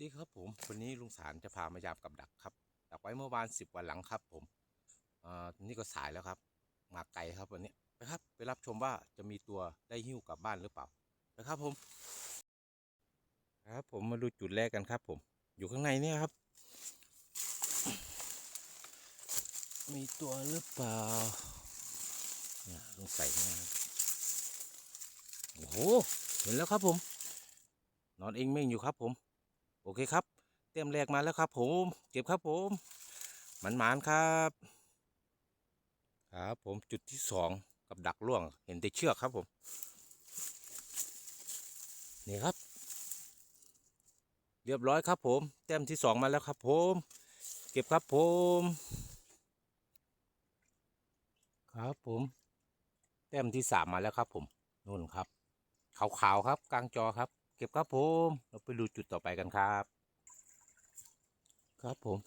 ดีครับผมวันนี้ลุงสารจะพามายามกับดักครับ ดักไว้เมื่อวานสิบวันหลังครับ ผมอ่านี่ก็สายแล้วครับ มาไกลครับวันนี้ไปครับ ไปรับชมว่าจะมีตัวได้หิ้วกลับบ้านหรือเปล่าไปครับผม ครับผมมาดูจุดแรกกันครับ ผม อยู่ข้างในเนี่ยครับ มีตัวหรือเปล่าเนี่ยลุงใส่นะครับโอ้โหเห็นแล้วครับผม นอนเองเม่งอยู่ครับผม โอเคครับ เต็มแรกมาแล้วครับ ผม เก็บครับผมหมันหมานครับครับ ผมจุดที่สองกับดักล่วง เห็นแต่เชือกครับผม นี่ครับ เรียบร้อยครับผมแต้มที่สองมาแล้วครับผม เก็บครับผม ครับผมแต้มที่สามมาแล้วครับผมนู่นครับขาวๆครับ กลางจอครับ เก็บครับผมเราไปดูจุดต่อไปกันครับ ครับผม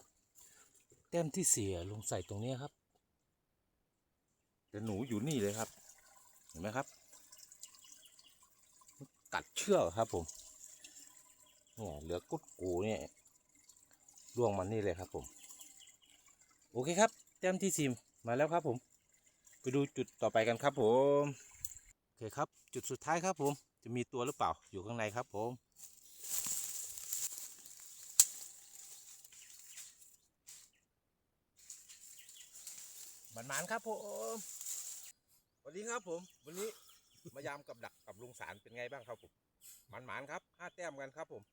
แต้มที่เสียลงใส่ตรงเนี้ยครับแต่หนูอยู่นี่เลยครับ เห็นไหมครับ กัดเชือกครับผมเนี่ยเหลือกุดกูเนี่ยล่วงมันนี่เลยครับผม โอเคครับ แต้มที่สี่มาแล้วครับผม ไปดูจุดต่อไปกันครับผม โอเคครับ จุดสุดท้ายครับผม จะมีตัวหรือเปล่าอยู่ข้างในครับผมมันมันครับผมสวัสดีครับผม วันนี้มายามกับดักกับลุงสารเป็นไงบ้างครับผมมันมันครับห้าแต้มกันครับผม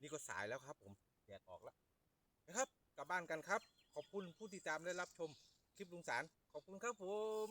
นี่ก็สายแล้วครับผมแดดออกแล้วนะครับ กลับบ้านกันครับ ขอบคุณผู้ติดตามและรับชมคลิปลุงสารขอบคุณครับผม